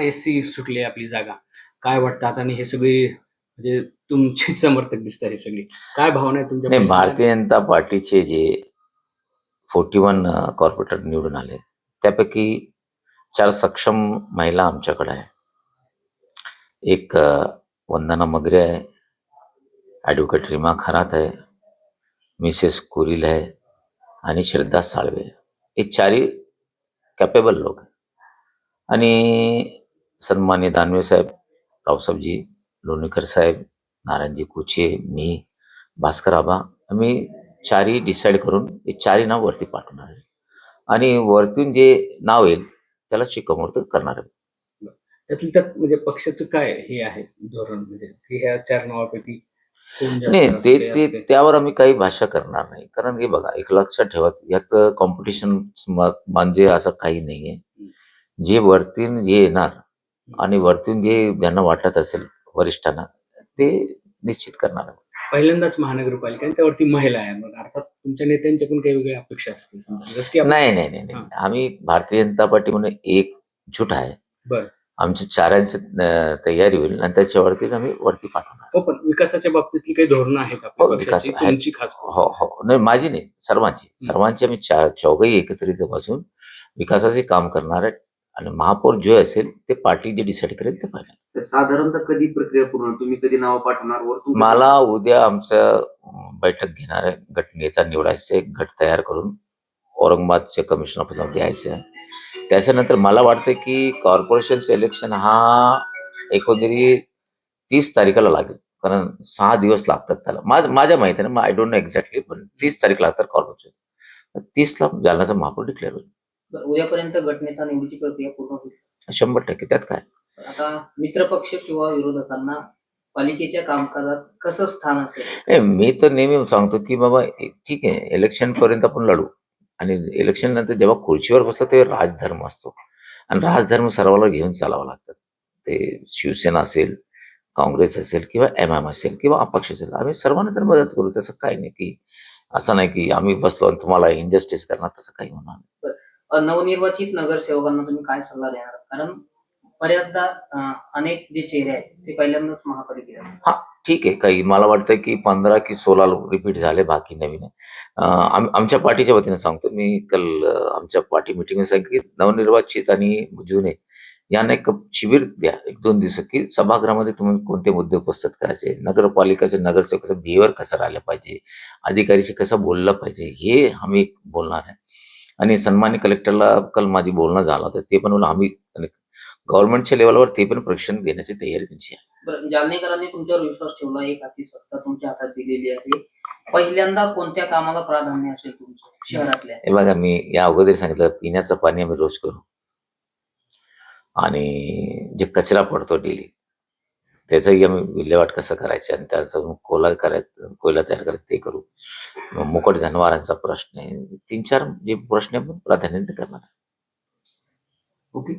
S C सुटली आपली जागा. काय वाटतं आता आणि हे सगळी म्हणजे तुमचे समर्थक दिसतात हे सगळी. काय भावना आहे तुमच्या नाही भारतीय जनता पार्टीचे जे फोर्टी वन कॉर्पोरेटर निवडून आले त्यापैकी चार सक्षम महिला आमच्याकडे आहे. एक वंदना मगरे आहे ॲडव्होकेट रीमा खरात आहे मिसेस कुरिल आहे आणि श्रद्धा साळवे. हे चारही कॅपेबल लोक आहे आणि सन्मान्य दानवे साहेब रावसाहेबजी लोणीकर साहेब नारायणजी कुचे मी भास्कर आबा आम्ही चारही डिसाईड करून हे चारही नाव वरती पाठवणार आहे. आणि वरतून जे नाव येईल त्याला शिक्कामोर्तब करणार आहे. त्यातल्या त्यात म्हणजे पक्षाचं काय हे आहे धोरण म्हणजे ह्या चार नावापैकी कोण जास्त नाही ते असते, ते असते? त्यावर आम्ही काही भाषा करणार नाही. कारण हे बघा एक लक्षात ठेवा यात कॉम्पिटिशन म्हणजे असं काही नाहीये. जे वरतीन जे येणार आणि वरतून जे ज्यांना वाटत असेल वरिष्ठांना ते निश्चित करणार आहे. पहिल्यांदाच महानगरपालिका आणि त्यावरती महिला आहे. मग अर्थात तुमच्या नेत्यांच्या पण काही वेगळ्या अपेक्षा असतील समजा. जसं की आपण- नाही नाही नाही नाही. आम्ही भारतीय जनता पार्टी म्हणून एक झूट आहे. बरं. आमची चारांची अं, तयारी होईल आणि त्याच्यावरती आम्ही वरती पाठवणार. हो पण विकासाच्या बाबतीतली काही धोरणं आहेत हो, आपल्या विकास पक्षाची आहेत. तुमची खास करून? हो हो. नाही माझी नाही सर्वांची. सर्वांची आम्ही चार चौघही एकत्रित बसून विकासाचे काम करणार आहे आणि महापौर जो असेल ते पार्टी जे डिसाईड करेल ते पाहिजे तर साधारणतः कधी प्रक्रिया पूर्ण? तुम्ही कधी नाव पाठवणार वरतून मला उद्या आमचं बैठक घेणार आहे. गट नेता निवडायचे गट तयार करून औरंगाबादचे कमिशन ऑफिसला द्यायचे. आहे त्याच्यानंतर मला वाटतं की कॉर्पोरेशनचं इलेक्शन हा एकोणतरी तीस तारखेला लागेल. कारण सहा दिवस लागतात त्याला. माझ माझ्या माहितीने आय डोंट नो एक्झॅक्टली पण तीस तारीख लागतात कॉर्पोरेशन तीसला जालन्याचा महापौर डिक्लेअर होईल. बरं, उद्यापर्यंत गटनेता निवडीची प्रक्रिया पूर्ण होईल. शंभर टक्के. त्यात काय? आता मित्रपक्ष किंवा विरोधकांना पालिकेच्या कामकाजात कसं स्थान असेल? नाही मी तर नेहमी सांगतो की बाबा ए- ठीक आहे इलेक्शन पर्यंत आपण लढू. आणि इलेक्शन नंतर जेव्हा खुर्चीवर बसतो तेव्हा राजधर्म असतो. आणि राजधर्म सर्वाला घेऊन चालावं लागतं. ते शिवसेना असेल काँग्रेस असेल किंवा एम एम असेल किंवा अपक्ष असेल आम्ही सर्वांना तर मदत करू. तसं काही नाही की असं नाही की आम्ही बसलो आणि तुम्हाला इनजस्टिस करणार तसं काही होणार नाही. नवनिर्वाचित नगरसेवकांना तुम्ही काय सल्ला देणार? कारण बऱ्याचदा अनेक जे चेहरे आहेत ते पहिल्यांदाच महापालिकेत हा ठीक आहे. काही मला वाटतं की पंधरा की सोळा रिपीट झाले बाकी नवीन. आहे. आम- आमच्या पार्टीच्या वतीने सांगतो मी काल आमच्या पार्टी मिटिंग सांगितलं की नवनिर्वाचित आणि जुने यांना एक शिबिर द्या. एक दोन दिवस की सभागृहामध्ये तुम्ही कोणते मुद्दे उपस्थित करायचे नगरपालिकाचे नगरसेवकाचा बिहेवियर कसं राहिलं पाहिजे अधिकारीशी कसं बोललं पाहिजे हे आम्ही बोलणार आहे. आणि सन्मान्य कलेक्टरला काल माझी बोलणं झालं होतं. ते पण आम्ही गव्हर्नमेंटच्या लेवलवर ते पण प्रशिक्षण देण्याची तयारी त्यांची आहे. जालनेकरांनी तुमच्यावर विश्वास ठेवला एक हाती सत्ता तुमच्या हातात दिलेली आहे. पहिल्यांदा कोणत्या कामाला प्राधान्य असेल तुमचं शहरातल्या? हे बघा मी या अगोदर सांगितलं पिण्याचं पाणी आम्ही रोज करू. आणि जे कचरा पडतो डेली त्याचंही आम्ही विल्हेवाट कसं करायचं आणि त्याचा कोयला कोला करायचं कोयला तयार करायचं ते करू. मुकट जनावरांचा प्रश्न आहे. तीन चार जे प्रश्न आहे आपण प्राधान्याने करणार ओके?